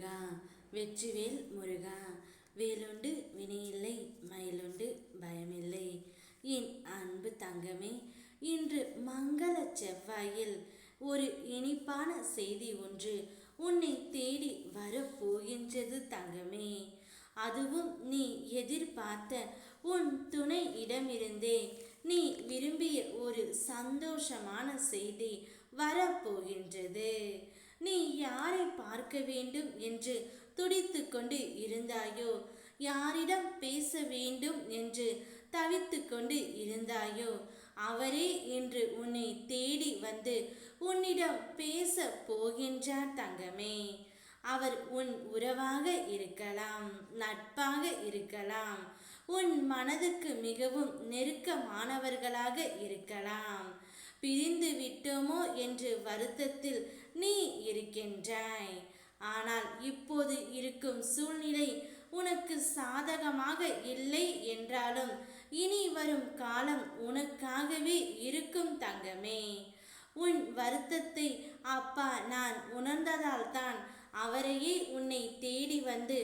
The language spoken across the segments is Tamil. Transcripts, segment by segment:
முருகா வெற்றிவேல் முருகா வேலுண்டு வினையில்லை மயிலுண்டு பயமில்லை. என் அன்பு தங்கமே இன்று மங்கள செவ்வாயில் ஒரு இனிப்பான செய்தி ஒன்று உன்னை தேடி வரப்போகின்றது தங்கமே. அதுவும் நீ எதிர்பார்த்த உன் துணை இடமிருந்தே நீ விரும்பிய ஒரு சந்தோஷமான செய்தி வரப்போகின்றது. யாரை பார்க்க வேண்டும் என்று துடித்து கொண்டு இருந்தாயோ? யாரிடம் பேச வேண்டும் என்று தவித்து கொண்டு இருந்தாயோ? அவரே என்று உன்னை தேடி வந்து உன்னிடம் பேச போகின்றார் தங்கமே. அவர் உன் உறவாக இருக்கலாம் நட்பாக இருக்கலாம் உன் மனதுக்கு மிகவும் நெருக்கமானவர்களாக இருக்கலாம். பிரிந்து விட்டோம் என்று வருத்தத்தில் நீ இருக்கின்றாய். ஆனால் இப்போது இருக்கும் சூழ்நிலை உனக்கு சாதகமாக இல்லை என்றாலும் இனி வரும் காலம் உனக்காகவே இருக்கும் தங்கமே. உன் வருத்தத்தை அப்பா நான் உணர்ந்ததால் தான் அவரையே உன்னை தேடி வந்து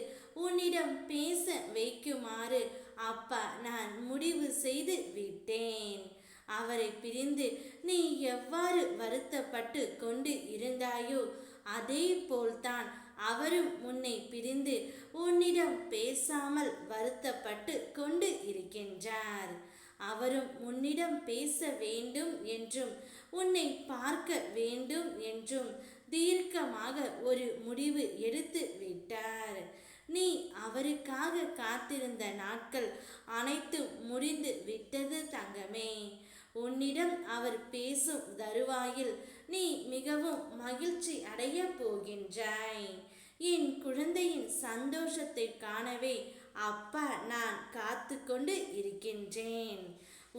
உன்னிடம் பேச வைக்குமாறு அப்பா நான் முடிவு செய்து விட்டேன். அவரை பிரிந்து நீ எவ்வாறு வருத்தப்பட்டு கொண்டு இருந்தாயோ அதே போல்தான் அவரும் உன்னை பிரிந்து உன்னிடம் பேசாமல் வருத்தப்பட்டு கொண்டு இருக்கின்றார். அவரும் உன்னிடம் பேச வேண்டும் என்றும் உன்னை பார்க்க வேண்டும் என்றும் தீர்க்கமாக ஒரு முடிவு எடுத்து விட்டார். நீ அவருக்காக காத்திருந்த நாட்கள் அனைத்தும் முடிந்து விட்டது தங்கமே. உன்னிடம் அவர் பேசும் தருவாயில் நீ மிகவும் மகிழ்ச்சி அடைய போகின்றாய். என் குழந்தையின் சந்தோஷத்தை காணவே அப்பா நான் காத்து கொண்டு இருக்கின்றேன்.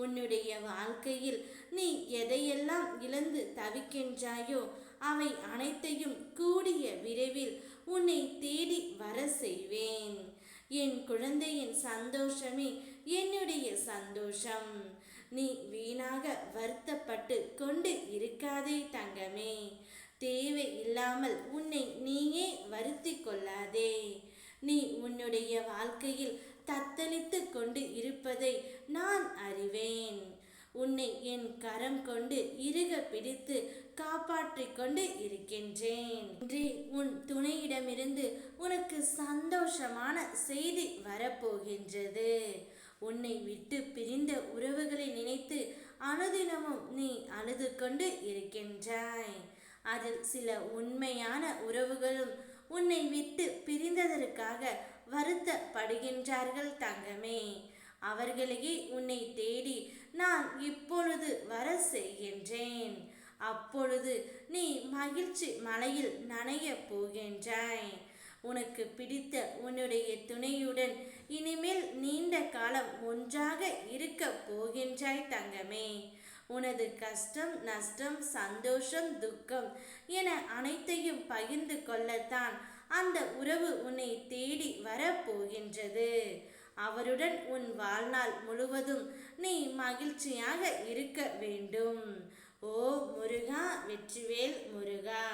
உன்னுடைய வாழ்க்கையில் நீ எதையெல்லாம் இழந்து தவிக்கின்றாயோ அவை அனைத்தையும் கூடிய விரைவில் உன்னை தேடி வர செய்வேன். என் குழந்தையின் சந்தோஷமே என்னுடைய சந்தோஷம். நீ வீணாக வருத்தப்பட்டு கொண்டு இருக்காதே தங்கமே. தேவை இல்லாமல் உன்னை நீயே வருத்தி கொள்ளாதே. நீ உன்னுடைய வாழ்க்கையில் தத்தளித்து கொண்டு இருப்பதை நான் அறிவேன். உன்னை என் கரம் கொண்டு இறுக பிடித்து காப்பாற்றிக் கொண்டு இருக்கின்றேன். இன்றே உன் துணையிடமிருந்து உனக்கு சந்தோஷமான செய்தி வரப்போகின்றது. உன்னை விட்டு பிரிந்த உறவுகளை நினைத்து அனுதினமும் நீ அழுது கொண்டு இருக்கின்றாய். அதில் சில உண்மையான உறவுகளும் உன்னை விட்டு பிரிந்ததற்காக வருத்தப்படுகின்றார்கள் தங்கமே. அவர்களையே உன்னை தேடி நான் இப்பொழுது வர செய்கின்றேன். அப்பொழுது நீ மகிழ்ச்சி மலையில் நனைய போகின்றாய். உனக்கு பிடித்த உன்னுடைய துணையுடன் இனிமேல் நீண்ட காலம் ஒன்றாக இருக்க போகின்றாய் தங்கமே. உனது கஷ்டம் நஷ்டம் சந்தோஷம் துக்கம் என அனைத்தையும் பகிர்ந்து கொள்ளத்தான் அந்த உறவு உன்னை தேடி வரப்போகின்றது. அவருடன் உன் வாழ்நாள் முழுவதும் நீ மகிழ்ச்சியாக இருக்க வேண்டும். ஓ முருகா வெற்றிவேல் முருகா.